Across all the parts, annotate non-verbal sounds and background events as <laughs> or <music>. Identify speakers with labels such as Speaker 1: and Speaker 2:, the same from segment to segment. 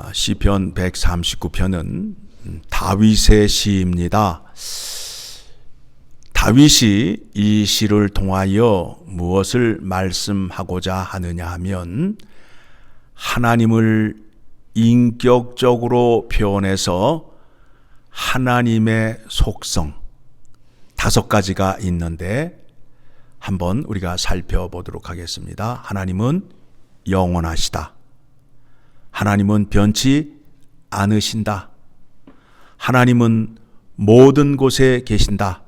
Speaker 1: 아, 시편 139편은 다윗의 시입니다. 다윗이 이 시를 통하여 무엇을 말씀하고자 하느냐 하면 하나님을 인격적으로 표현해서 하나님의 속성 다섯 가지가 있는데 한번 우리가 살펴보도록 하겠습니다. 하나님은 영원하시다. 하나님은 변치 않으신다. 하나님은 모든 곳에 계신다.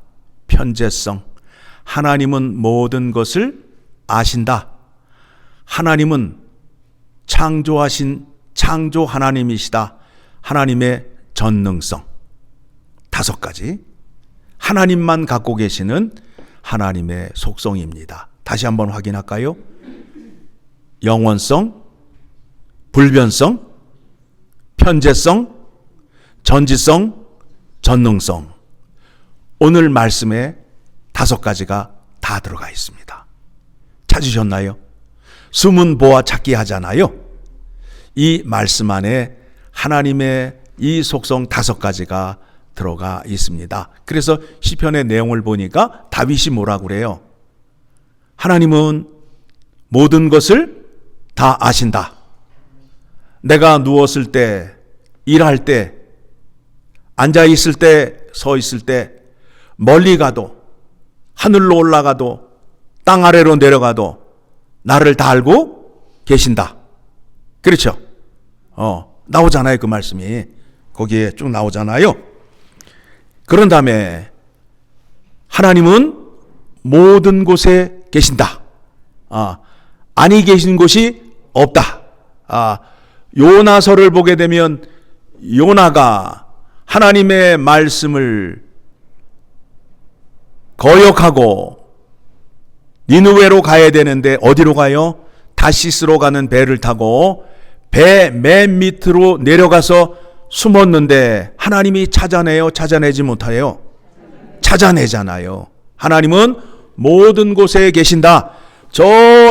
Speaker 1: 편재성. 하나님은 모든 것을 아신다. 하나님은 창조하신 창조 하나님이시다. 하나님의 전능성. 다섯 가지. 하나님만 갖고 계시는 하나님의 속성입니다. 다시 한번 확인할까요? 영원성, 불변성, 편재성, 전지성, 전능성. 오늘 말씀에 다섯 가지가 다 들어가 있습니다. 찾으셨나요? 숨은 보아 찾기 하잖아요. 이 말씀 안에 하나님의 이 속성 다섯 가지가 들어가 있습니다. 그래서 시편의 내용을 보니까 다윗이 뭐라 그래요? 하나님은 모든 것을 다 아신다. 내가 누웠을 때, 일할 때, 앉아 있을 때, 서 있을 때, 멀리 가도, 하늘로 올라가도, 땅 아래로 내려가도, 나를 다 알고 계신다. 그렇죠? 어, 나오잖아요, 그 말씀이. 거기에 쭉 나오잖아요. 그런 다음에, 하나님은 모든 곳에 계신다. 아, 아니 계신 곳이 없다. 아, 요나서를 보게 되면 요나가 하나님의 말씀을 거역하고 니누웨로 가야 되는데 어디로 가요? 다시스로 가는 배를 타고 배 맨 밑으로 내려가서 숨었는데 하나님이 찾아내요? 찾아내지 못해요? 찾아내잖아요. 하나님은 모든 곳에 계신다. 저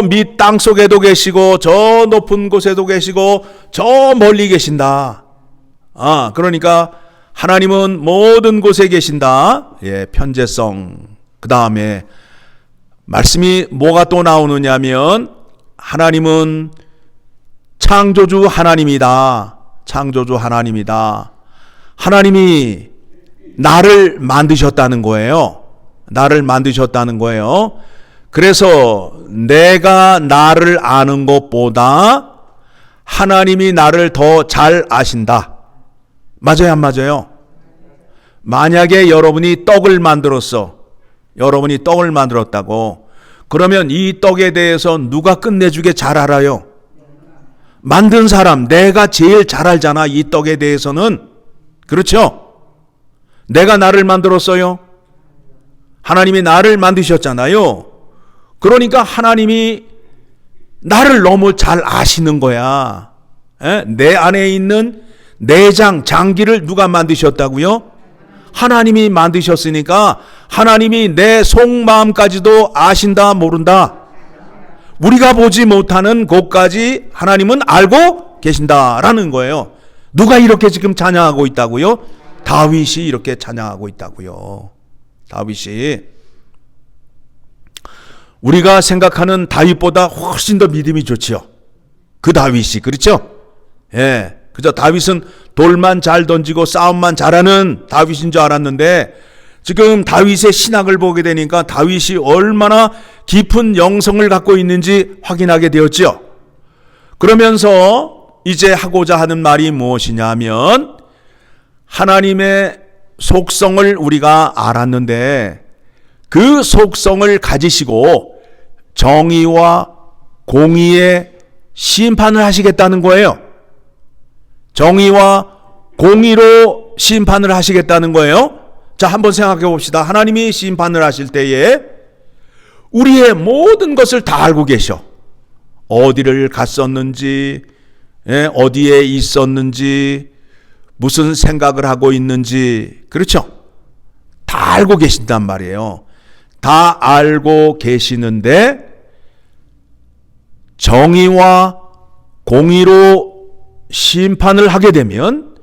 Speaker 1: 밑 땅 속에도 계시고 저 높은 곳에도 계시고 저 멀리 계신다. 아, 그러니까 하나님은 모든 곳에 계신다. 예, 편재성. 그다음에 말씀이 뭐가 또 나오느냐면 하나님은 창조주 하나님이다. 창조주 하나님이다. 하나님이 나를 만드셨다는 거예요. 나를 만드셨다는 거예요. 그래서 내가 나를 아는 것보다 하나님이 나를 더 잘 아신다. 맞아요, 안 맞아요? 만약에 여러분이 떡을 만들었어. 여러분이 떡을 만들었다고. 그러면 이 떡에 대해서 누가 끝내주게 잘 알아요? 만든 사람, 내가 제일 잘 알잖아. 이 떡에 대해서는. 그렇죠? 내가 나를 만들었어요. 하나님이 나를 만드셨잖아요. 그러니까 하나님이 나를 너무 잘 아시는 거야. 에? 내 안에 있는 내장, 장기를 누가 만드셨다고요? 하나님이 만드셨으니까 하나님이 내 속마음까지도 아신다, 모른다. 우리가 보지 못하는 곳까지 하나님은 알고 계신다라는 거예요. 누가 이렇게 지금 찬양하고 있다고요? 다윗이 이렇게 찬양하고 있다고요. 다윗이 우리가 생각하는 다윗보다 훨씬 더 믿음이 좋지요. 그 다윗이 그렇죠? 예. 그저 다윗은 돌만 잘 던지고 싸움만 잘하는 다윗인 줄 알았는데 지금 다윗의 신학을 보게 되니까 다윗이 얼마나 깊은 영성을 갖고 있는지 확인하게 되었지요. 그러면서 이제 하고자 하는 말이 무엇이냐면 하나님의 속성을 우리가 알았는데 그 속성을 가지시고 정의와 공의의 심판을 하시겠다는 거예요. 정의와 공의로 심판을 하시겠다는 거예요. 자, 한번 생각해 봅시다. 하나님이 심판을 하실 때에 우리의 모든 것을 다 알고 계셔. 어디를 갔었는지, 예, 어디에 있었는지, 무슨 생각을 하고 있는지, 그렇죠? 다 알고 계신단 말이에요. 다 알고 계시는데 정의와 공의로 심판을 하게 되면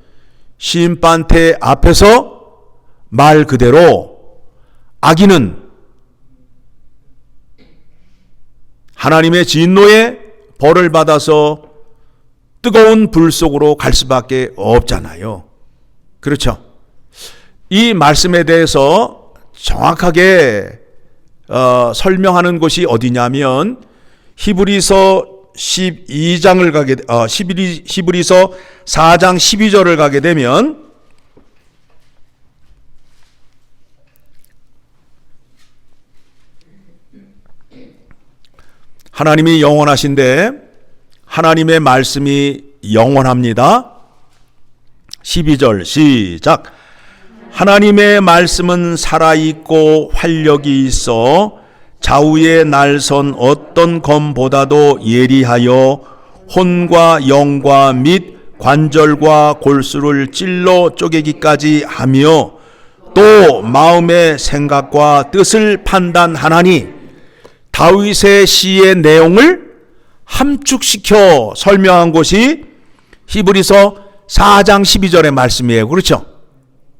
Speaker 1: 심판대 앞에서 말 그대로 악인은 하나님의 진노에 벌을 받아서 뜨거운 불 속으로 갈 수밖에 없잖아요. 그렇죠? 이 말씀에 대해서 정확하게 어, 설명하는 곳이 어디냐면 히브리서 12장을 가게 어, 히브리, 히브리서 4장 12절을 가게 되면 하나님이 영원하신데 하나님의 말씀이 영원합니다. 12절 시작. 하나님의 말씀은 살아있고 활력이 있어 좌우에 날선 어떤 검보다도 예리하여 혼과 영과 및 관절과 골수를 찔러 쪼개기까지 하며 또 마음의 생각과 뜻을 판단하나니 다윗의 시의 내용을 함축시켜 설명한 것이 히브리서 4장 12절의 말씀이에요. 그렇죠?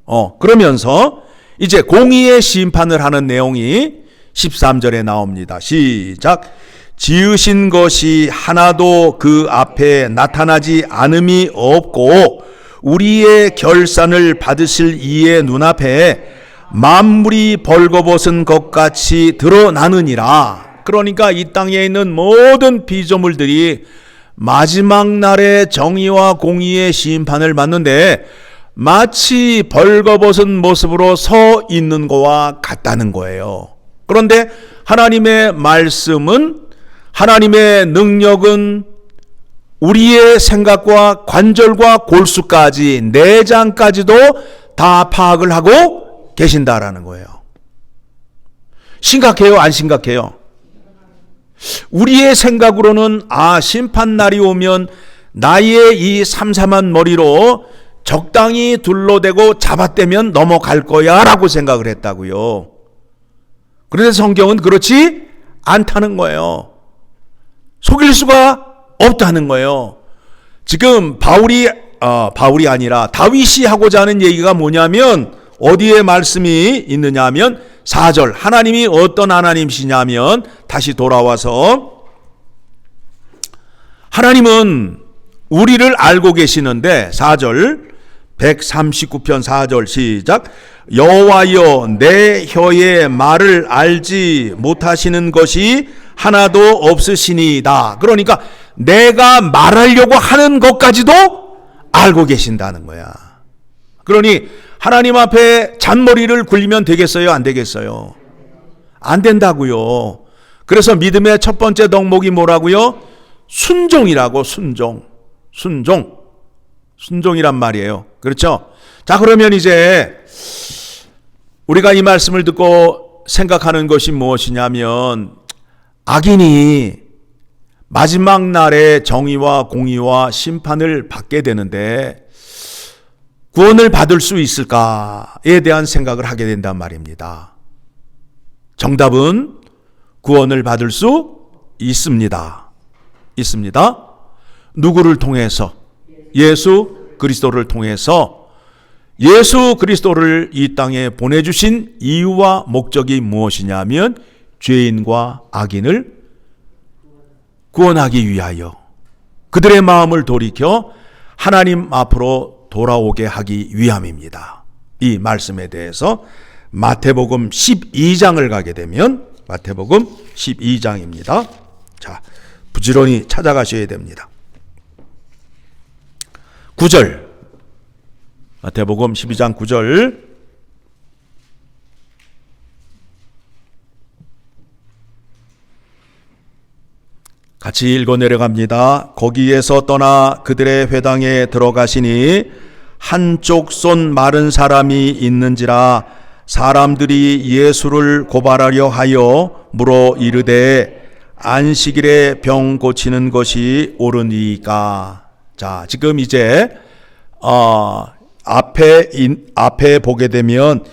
Speaker 1: 어, 그러면서 이제 공의의 심판을 하는 내용이 13절에 나옵니다. 시작. 지으신 것이 하나도 그 앞에 나타나지 않음이 없고 우리의 결산을 받으실 이의 눈앞에 만물이 벌거벗은 것 같이 드러나느니라. 그러니까 이 땅에 있는 모든 피조물들이 마지막 날에 정의와 공의의 심판을 받는데 마치 벌거벗은 모습으로 서 있는 거와 같다는 거예요. 그런데 하나님의 말씀은 하나님의 능력은 우리의 생각과 관절과 골수까지 내장까지도 다 파악을 하고 계신다라는 거예요. 심각해요, 안 심각해요? 우리의 생각으로는 아 심판 날이 오면 나의 이 삼삼한 머리로 적당히 둘러대고 잡아떼면 넘어갈 거야 라고 생각을 했다고요. 그런데 성경은 그렇지 않다는 거예요. 속일 수가 없다는 거예요. 지금 바울이 어, 바울이 아니라 다윗이 하고자 하는 얘기가 뭐냐면 어디에 말씀이 있느냐면 4절 하나님이 어떤 하나님이시냐면 다시 돌아와서 하나님은 우리를 알고 계시는데 4절 139편 4절 시작 여호와여 내 혀의 말을 알지 못하시는 것이 하나도 없으시니이다. 그러니까 내가 말하려고 하는 것까지도 알고 계신다는 거야. 그러니 하나님 앞에 잔머리를 굴리면 되겠어요? 안 되겠어요? 안 된다고요. 그래서 믿음의 첫 번째 덕목이 뭐라고요? 순종이라고 순종. 순종. 순종이란 말이에요. 그렇죠? 자, 그러면 이제 우리가 이 말씀을 듣고 생각하는 것이 무엇이냐면 악인이 마지막 날에 정의와 공의와 심판을 받게 되는데 구원을 받을 수 있을까에 대한 생각을 하게 된단 말입니다. 정답은 구원을 받을 수 있습니다. 있습니다. 누구를 통해서? 예수 그리스도를 통해서 예수 그리스도를 이 땅에 보내주신 이유와 목적이 무엇이냐면 죄인과 악인을 구원하기 위하여 그들의 마음을 돌이켜 하나님 앞으로 돌아오게 하기 위함입니다. 이 말씀에 대해서 마태복음 12장을 가게 되면 마태복음 12장입니다. 자, 부지런히 찾아가셔야 됩니다. 9절 마태복음 12장 9절 같이 읽어 내려갑니다. 거기에서 떠나 그들의 회당에 들어가시니 한쪽 손 마른 사람이 있는지라 사람들이 예수를 고발하려 하여 물어 이르되 안식일에 병 고치는 것이 옳으니까. 자, 지금 이제 어, 앞에 인, 앞에 보게 되면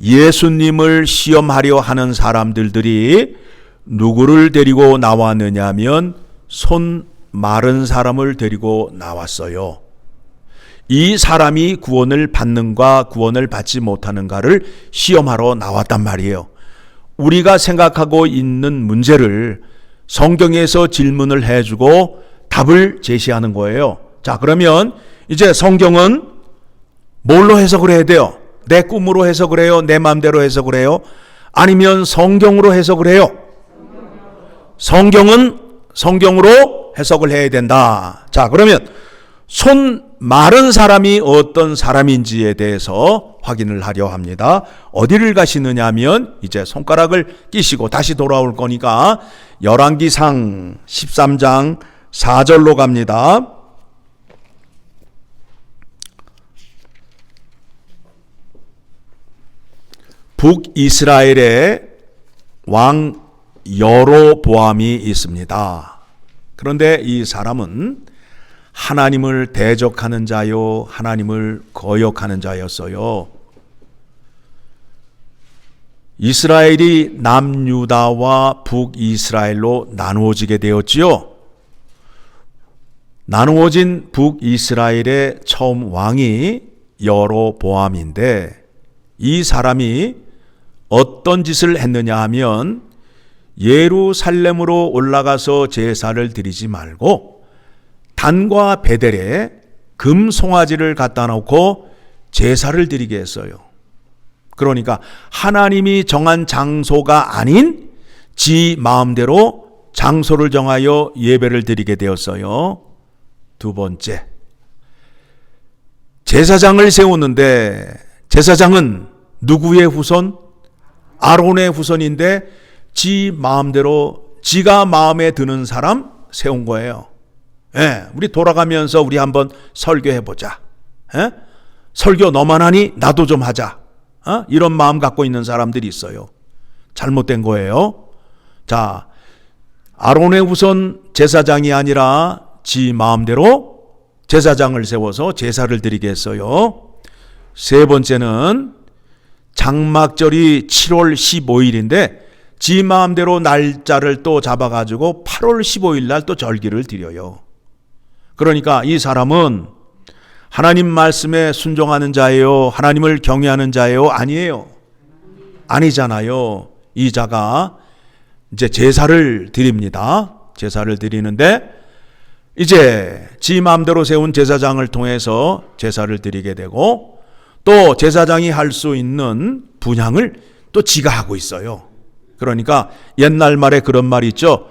Speaker 1: 예수님을 시험하려 하는 사람들들이 누구를 데리고 나왔느냐면 손 마른 사람을 데리고 나왔어요. 이 사람이 구원을 받는가 구원을 받지 못하는가를 시험하러 나왔단 말이에요. 우리가 생각하고 있는 문제를 성경에서 질문을 해주고 답을 제시하는 거예요. 자, 그러면 이제 성경은 뭘로 해석을 해야 돼요? 내 꿈으로 해석을 해요? 내 마음대로 해석을 해요? 아니면 성경으로 해석을 해요? 성경은 성경으로 해석을 해야 된다. 자, 그러면 손 마른 사람이 어떤 사람인지에 대해서 확인을 하려 합니다. 어디를 가시느냐 하면 이제 손가락을 끼시고 다시 돌아올 거니까 열왕기상 13장 4절로 갑니다. 북이스라엘에 왕 여로보암이 있습니다. 그런데 이 사람은 하나님을 대적하는 자요, 하나님을 거역하는 자였어요. 이스라엘이 남유다와 북이스라엘로 나누어지게 되었지요. 나누어진 북이스라엘의 처음 왕이 여로보암인데 이 사람이 어떤 짓을 했느냐 하면 예루살렘으로 올라가서 제사를 드리지 말고 단과 베델에 금 송아지를 갖다 놓고 제사를 드리게 했어요. 그러니까 하나님이 정한 장소가 아닌 지 마음대로 장소를 정하여 예배를 드리게 되었어요. 두 번째. 제사장을 세우는데 제사장은 누구의 후손? 아론의 후손인데 지 마음대로 지가 마음에 드는 사람 세운 거예요. 예, 우리 돌아가면서 우리 한번 설교해 보자. 예? 설교 너만 하니 나도 좀 하자. 어? 이런 마음 갖고 있는 사람들이 있어요. 잘못된 거예요. 자, 아론의 후손 제사장이 아니라 지 마음대로 제사장을 세워서 제사를 드리게 했어요. 세 번째는 장막절이 7월 15일인데 지 마음대로 날짜를 또 잡아가지고 8월 15일 날 또 절기를 드려요. 그러니까 이 사람은 하나님 말씀에 순종하는 자예요? 하나님을 경외하는 자예요? 아니에요. 아니잖아요. 이 자가 이제 제사를 드립니다. 제사를 드리는데 이제 지 마음대로 세운 제사장을 통해서 제사를 드리게 되고 또 제사장이 할 수 있는 분양을 또 지가 하고 있어요. 그러니까 옛날 말에 그런 말이 있죠.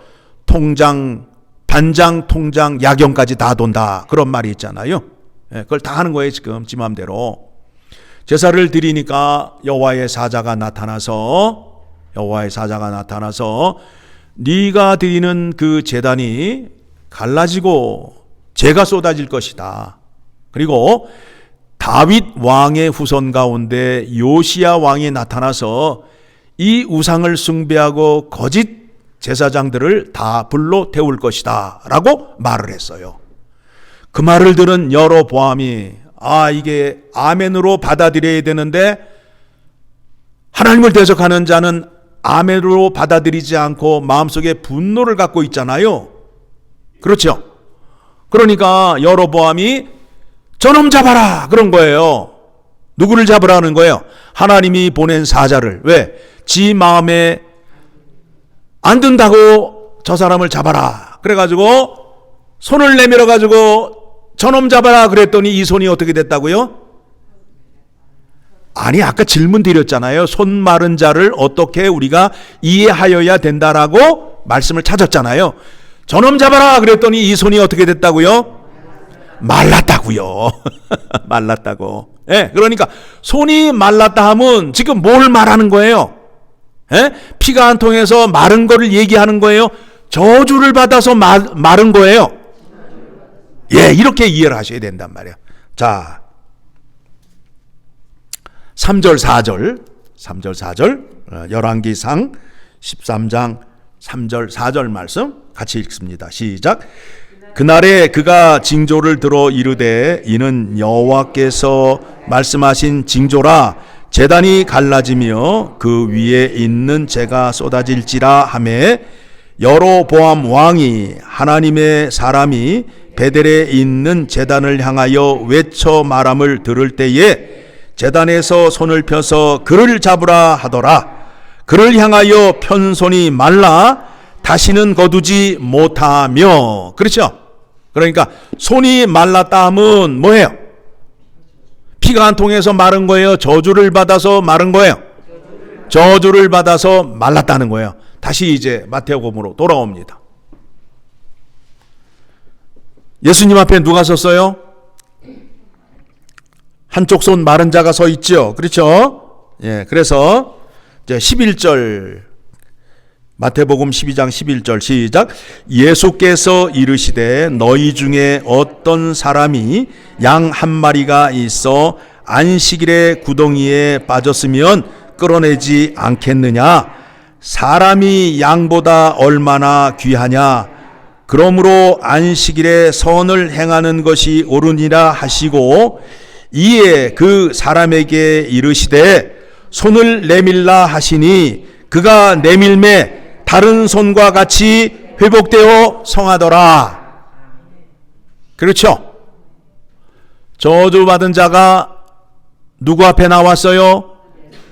Speaker 1: 통장, 반장, 통장, 야경까지 다 돈다. 그런 말이 있잖아요. 예, 그걸 다 하는 거예요, 지금 지 마음대로. 제사를 드리니까 여호와의 사자가 나타나서 여호와의 사자가 나타나서 네가 드리는 그 제단이 갈라지고 재가 쏟아질 것이다. 그리고 다윗 왕의 후손 가운데 요시야 왕이 나타나서 이 우상을 숭배하고 거짓 제사장들을 다 불로 태울 것이다. 라고 말을 했어요. 그 말을 들은 여러 보암이 아, 이게 아멘으로 받아들여야 되는데 하나님을 대적하는 자는 아멘으로 받아들이지 않고 마음속에 분노를 갖고 있잖아요. 그렇죠? 그러니까 여로보암이 저놈 잡아라 그런 거예요. 누구를 잡으라는 거예요? 하나님이 보낸 사자를 왜? 지 마음에 안 든다고 저 사람을 잡아라. 그래가지고 손을 내밀어 가지고 저놈 잡아라 그랬더니 이 손이 어떻게 됐다고요? 아니 아까 질문 드렸잖아요. 손 마른 자를 어떻게 우리가 이해하여야 된다라고 말씀을 찾았잖아요. 저놈 잡아라 그랬더니 이 손이 어떻게 됐다고요? 말랐다고요. <laughs> 말랐다고. 예, 네, 그러니까 손이 말랐다 하면 지금 뭘 말하는 거예요? 예? 피가 안 통해서 마른 거를 얘기하는 거예요. 저주를 받아서 마, 마른 거예요. 예, 이렇게 이해를 하셔야 된단 말이에요. 자, 3절, 4절, 3절, 4절, 열왕기상 13장 3절, 4절 말씀 같이 읽습니다. 시작. 그날에 그가 징조를 들어 이르되 이는 여호와께서 말씀하신 징조라 재단이 갈라지며 그 위에 있는 재가 쏟아질지라 하매 여로보암 왕이 하나님의 사람이 베델에 있는 제단을 향하여 외쳐 말함을 들을 때에 제단에서 손을 펴서 그를 잡으라 하더라. 그를 향하여 편손이 말라 다시는 거두지 못하며 그렇죠? 그러니까 손이 말랐다 하면 뭐예요? 피가 안 통해서 마른 거예요. 저주를 받아서 마른 거예요. 저주를 받아서 말랐다는 거예요. 다시 이제 마태복음으로 돌아옵니다. 예수님 앞에 누가 섰어요? 한쪽 손 마른 자가 서 있죠. 그렇죠? 예, 그래서 이제 11절 마태복음 12장 11절 시작. 예수께서 이르시되 너희 중에 어떤 사람이 양 한 마리가 있어 안식일에 구덩이에 빠졌으면 끌어내지 않겠느냐? 사람이 양보다 얼마나 귀하냐? 그러므로 안식일에 선을 행하는 것이 옳으니라 하시고 이에 그 사람에게 이르시되 손을 내밀라 하시니 그가 내밀매 다른 손과 같이 회복되어 성하더라. 그렇죠? 저주받은 자가 누구 앞에 나왔어요?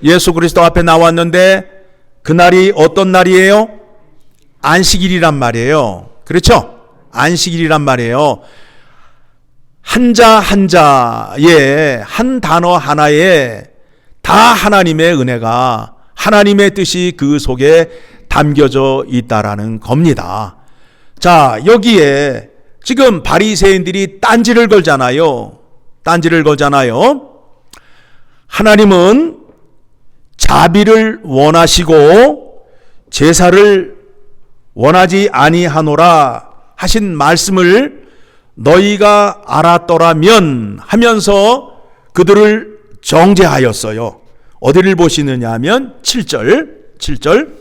Speaker 1: 예수 그리스도 앞에 나왔는데 그날이 어떤 날이에요? 안식일이란 말이에요. 그렇죠? 안식일이란 말이에요. 한자 한자에 한 단어 하나에 다 하나님의 은혜가 하나님의 뜻이 그 속에 담겨져 있다라는 겁니다. 자, 여기에 지금 바리새인들이 딴지를 걸잖아요. 딴지를 걸잖아요. 하나님은 자비를 원하시고 제사를 원하지 아니하노라 하신 말씀을 너희가 알았더라면 하면서 그들을 정죄하였어요. 어디를 보시느냐 하면 7절, 7절,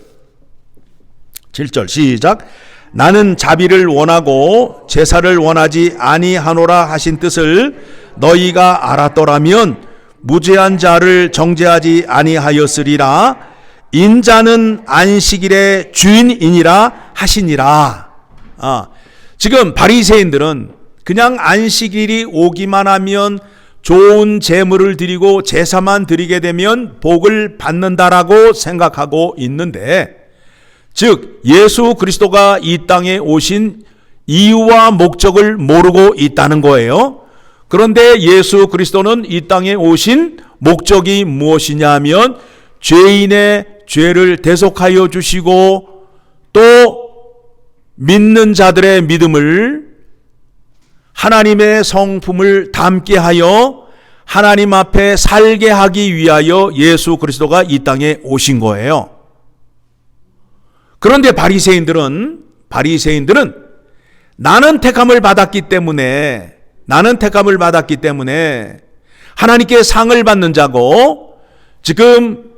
Speaker 1: 7절 시작. 나는 자비를 원하고 제사를 원하지 아니하노라 하신 뜻을 너희가 알았더라면 무죄한 자를 정죄하지 아니하였으리라. 인자는 안식일의 주인이니라 하시니라. 아, 지금 바리새인들은 그냥 안식일이 오기만 하면 좋은 제물을 드리고 제사만 드리게 되면 복을 받는다라고 생각하고 있는데 즉 예수 그리스도가 이 땅에 오신 이유와 목적을 모르고 있다는 거예요. 그런데 예수 그리스도는 이 땅에 오신 목적이 무엇이냐면 죄인의 죄를 대속하여 주시고 또 믿는 자들의 믿음을 하나님의 성품을 담게 하여 하나님 앞에 살게 하기 위하여 예수 그리스도가 이 땅에 오신 거예요. 그런데 바리새인들은 바리새인들은 나는 택함을 받았기 때문에 나는 택함을 받았기 때문에 하나님께 상을 받는 자고 지금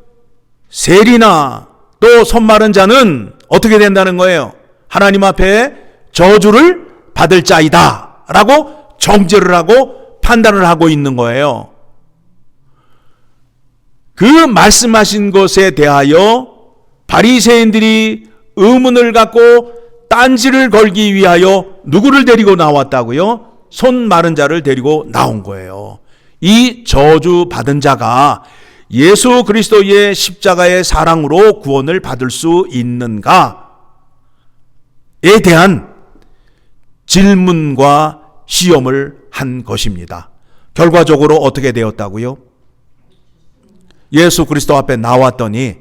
Speaker 1: 세리나 또 손마른 자는 어떻게 된다는 거예요? 하나님 앞에 저주를 받을 자이다. 라고 정죄를 하고 판단을 하고 있는 거예요. 그 말씀하신 것에 대하여 바리새인들이 의문을 갖고 딴지를 걸기 위하여 누구를 데리고 나왔다고요? 손 마른 자를 데리고 나온 거예요. 이 저주 받은 자가 예수 그리스도의 십자가의 사랑으로 구원을 받을 수 있는가에 대한 질문과 시험을 한 것입니다. 결과적으로 어떻게 되었다고요? 예수 그리스도 앞에 나왔더니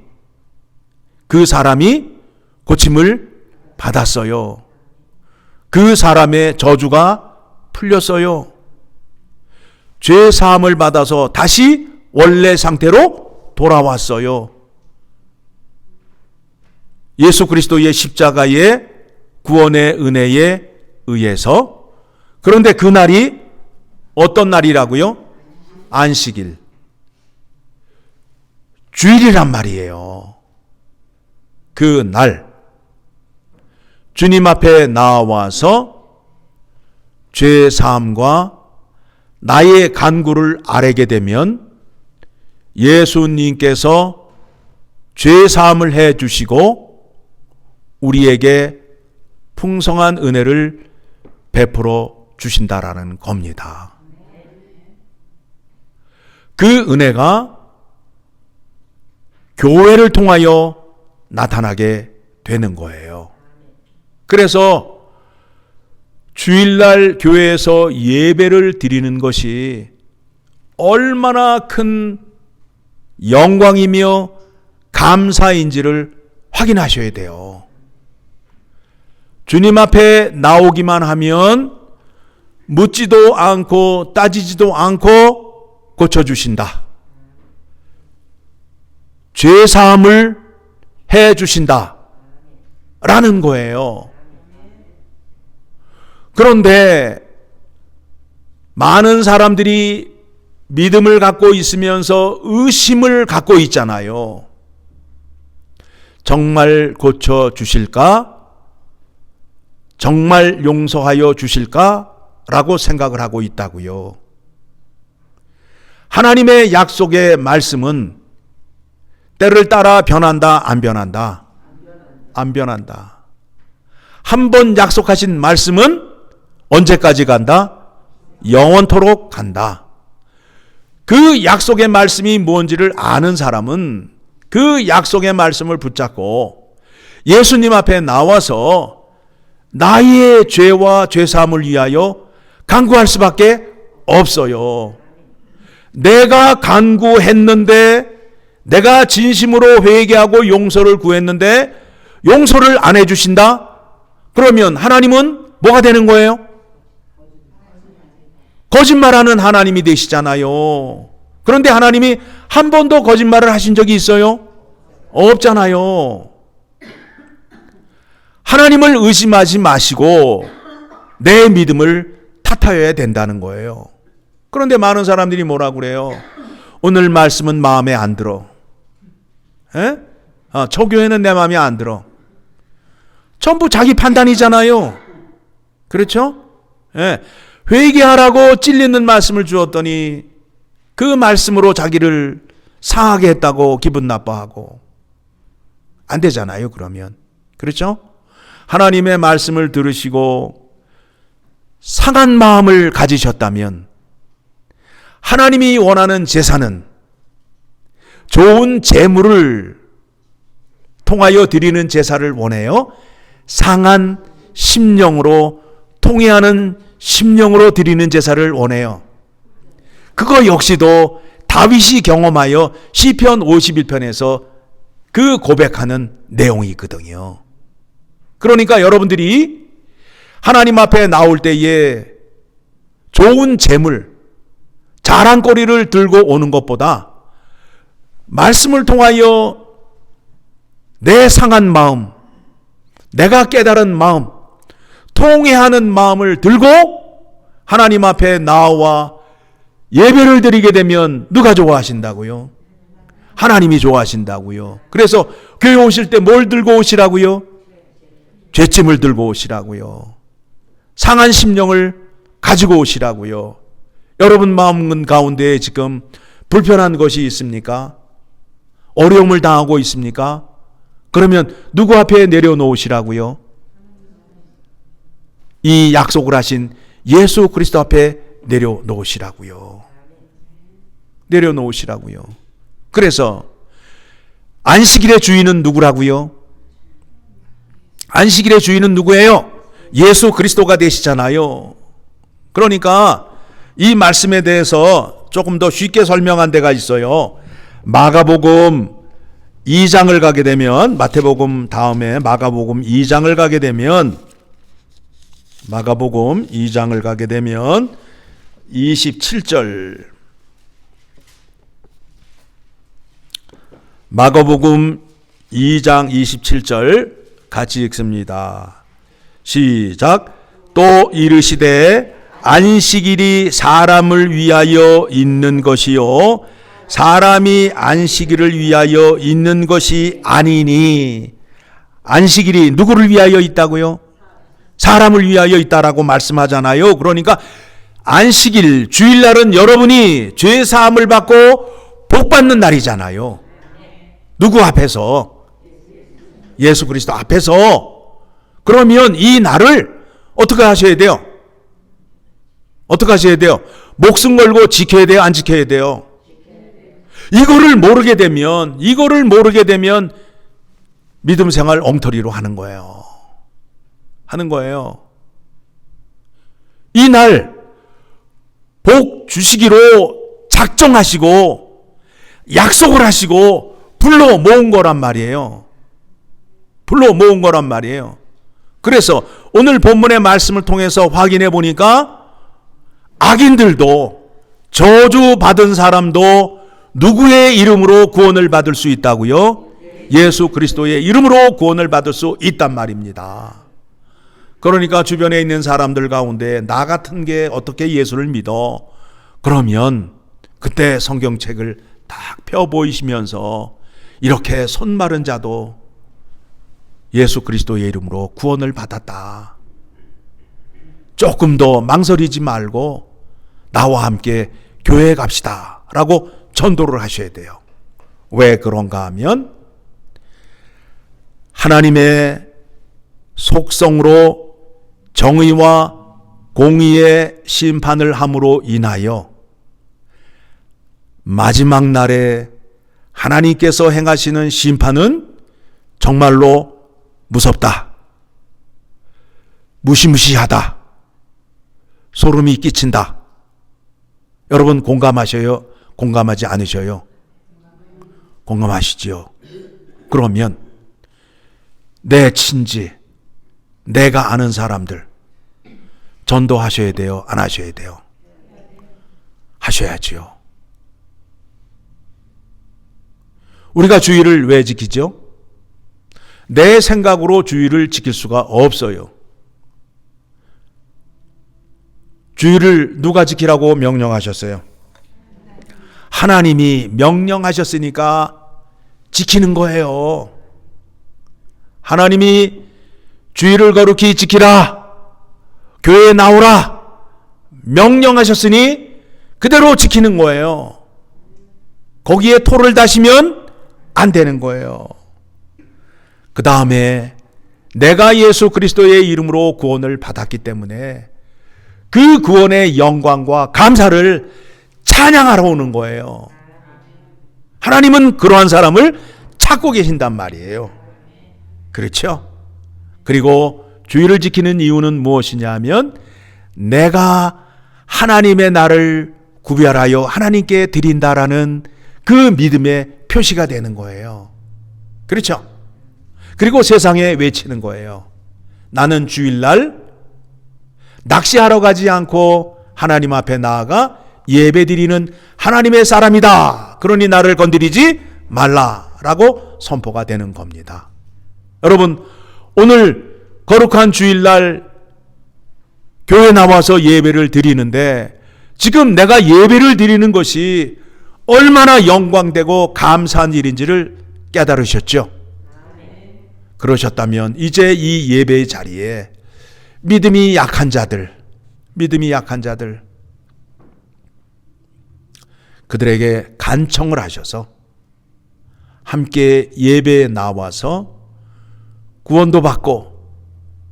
Speaker 1: 그 사람이 고침을 받았어요. 그 사람의 저주가 풀렸어요. 죄 사함을 받아서 다시 원래 상태로 돌아왔어요. 예수 그리스도의 십자가의 구원의 은혜에 의해서 그런데 그 날이 어떤 날이라고요? 안식일. 주일이란 말이에요. 그 날. 주님 앞에 나와서 죄 사함과 나의 간구를 아뢰게 되면 예수님께서 죄 사함을 해 주시고 우리에게 풍성한 은혜를 베풀어 주신다라는 겁니다. 그 은혜가 교회를 통하여 나타나게 되는 거예요. 그래서 주일날 교회에서 예배를 드리는 것이 얼마나 큰 영광이며 감사인지를 확인하셔야 돼요. 주님 앞에 나오기만 하면 묻지도 않고 따지지도 않고 고쳐주신다. 죄 사함을 해 주신다. 라는 거예요. 그런데 많은 사람들이 믿음을 갖고 있으면서 의심을 갖고 있잖아요. 정말 고쳐 주실까? 정말 용서하여 주실까? 라고 생각을 하고 있다고요. 하나님의 약속의 말씀은 때를 따라 변한다, 안 변한다? 안 변한다. 한 번 약속하신 말씀은 언제까지 간다? 영원토록 간다. 그 약속의 말씀이 뭔지를 아는 사람은 그 약속의 말씀을 붙잡고 예수님 앞에 나와서 나의 죄와 죄사함을 위하여 간구할 수밖에 없어요. 내가 간구했는데 내가 진심으로 회개하고 용서를 구했는데 용서를 안 해주신다? 그러면 하나님은 뭐가 되는 거예요? 거짓말하는 하나님이 되시잖아요. 그런데 하나님이 한 번도 거짓말을 하신 적이 있어요? 없잖아요. 하나님을 의심하지 마시고 내 믿음을 탓하여야 된다는 거예요. 그런데 많은 사람들이 뭐라 그래요? 오늘 말씀은 마음에 안 들어. 에? 아, 저 교회는 내 마음에 안 들어. 전부 자기 판단이잖아요. 그렇죠? 예. 회개하라고 찔리는 말씀을 주었더니 그 말씀으로 자기를 상하게 했다고 기분 나빠하고 안 되잖아요, 그러면. 그렇죠? 하나님의 말씀을 들으시고 상한 마음을 가지셨다면 하나님이 원하는 제사는 좋은 재물을 통하여 드리는 제사를 원해요. 상한 심령으로 통해하는 심령으로 드리는 제사를 원해요. 그거 역시도 다윗이 경험하여 시편 51편에서 그 고백하는 내용이 있거든요. 그러니까 여러분들이 하나님 앞에 나올 때에 좋은 재물, 자랑거리를 들고 오는 것보다 말씀을 통하여 내 상한 마음, 내가 깨달은 마음, 통회하는 마음을 들고 하나님 앞에 나와 예배를 드리게 되면 누가 좋아하신다고요? 하나님이 좋아하신다고요. 그래서 교회 오실 때 뭘 들고 오시라고요? 죄짐을 들고 오시라고요. 상한 심령을 가지고 오시라고요. 여러분 마음 가운데 지금 불편한 것이 있습니까? 어려움을 당하고 있습니까? 그러면 누구 앞에 내려놓으시라고요? 이 약속을 하신 예수 그리스도 앞에 내려놓으시라고요. 내려놓으시라고요. 그래서 안식일의 주인은 누구라고요? 안식일의 주인은 누구예요? 예수 그리스도가 되시잖아요. 그러니까 이 말씀에 대해서 조금 더 쉽게 설명한 데가 있어요. 마가복음 2장을 가게 되면 마태복음 다음에 마가복음 2장을 가게 되면 마가복음 2장을 가게 되면 27절 마가복음 2장 27절 같이 읽습니다. 시작. 또 이르시되 안식일이 사람을 위하여 있는 것이요 사람이 안식일을 위하여 있는 것이 아니니 안식일이 누구를 위하여 있다고요? 사람을 위하여 있다라고 말씀하잖아요. 그러니까 안식일 주일날은 여러분이 죄 사함을 받고 복 받는 날이잖아요. 누구 앞에서? 예수 그리스도 앞에서 그러면 이 날을 어떻게 하셔야 돼요? 어떻게 하셔야 돼요? 목숨 걸고 지켜야 돼요? 안 지켜야 돼요? 이거를 모르게 되면, 이거를 모르게 되면 믿음 생활 엉터리로 하는 거예요. 하는 거예요. 이 날, 복 주시기로 작정하시고, 약속을 하시고, 불러 모은 거란 말이에요. 불러 모은 거란 말이에요. 그래서 오늘 본문의 말씀을 통해서 확인해 보니까 악인들도 저주 받은 사람도 누구의 이름으로 구원을 받을 수 있다고요? 예수 그리스도의 이름으로 구원을 받을 수 있단 말입니다. 그러니까 주변에 있는 사람들 가운데 나 같은 게 어떻게 예수를 믿어? 그러면 그때 성경책을 딱 펴 보이시면서 이렇게 손 마른 자도 예수 그리스도의 이름으로 구원을 받았다. 조금 더 망설이지 말고 나와 함께 교회에 갑시다. 라고 전도를 하셔야 돼요. 왜 그런가 하면 하나님의 속성으로 정의와 공의의 심판을 함으로 인하여 마지막 날에 하나님께서 행하시는 심판은 정말로 무섭다. 무시무시하다. 소름이 끼친다. 여러분 공감하셔요? 공감하지 않으셔요? 공감하시지요? 그러면 내 친지, 내가 아는 사람들 전도하셔야 돼요? 안 하셔야 돼요? 하셔야지요. 우리가 주의를 왜 지키죠? 내 생각으로 주의를 지킬 수가 없어요. 주의를 누가 지키라고 명령하셨어요? 하나님이 명령하셨으니까 지키는 거예요. 하나님이 주의를 거룩히 지키라. 교회에 나오라. 명령하셨으니 그대로 지키는 거예요. 거기에 토를 다시면 안 되는 거예요. 그 다음에 내가 예수 그리스도의 이름으로 구원을 받았기 때문에 그 구원의 영광과 감사를 찬양하러 오는 거예요. 하나님은 그러한 사람을 찾고 계신단 말이에요. 그렇죠? 그리고 주의를 지키는 이유는 무엇이냐 하면 내가 하나님의 나를 구별하여 하나님께 드린다라는 그 믿음의 표시가 되는 거예요. 그렇죠? 그리고 세상에 외치는 거예요. 나는 주일날 낚시하러 가지 않고 하나님 앞에 나아가 예배 드리는 하나님의 사람이다. 그러니 나를 건드리지 말라라고 선포가 되는 겁니다. 여러분, 오늘 거룩한 주일날 교회 나와서 예배를 드리는데 지금 내가 예배를 드리는 것이 얼마나 영광되고 감사한 일인지를 깨달으셨죠? 그러셨다면 이제 이 예배의 자리에 믿음이 약한 자들, 믿음이 약한 자들, 그들에게 간청을 하셔서 함께 예배에 나와서 구원도 받고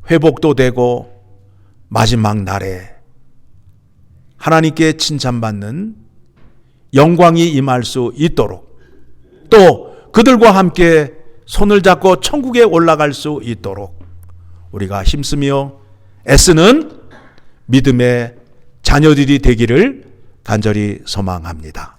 Speaker 1: 회복도 되고 마지막 날에 하나님께 칭찬받는 영광이 임할 수 있도록 또 그들과 함께 손을 잡고 천국에 올라갈 수 있도록 우리가 힘쓰며 애쓰는 믿음의 자녀들이 되기를 간절히 소망합니다.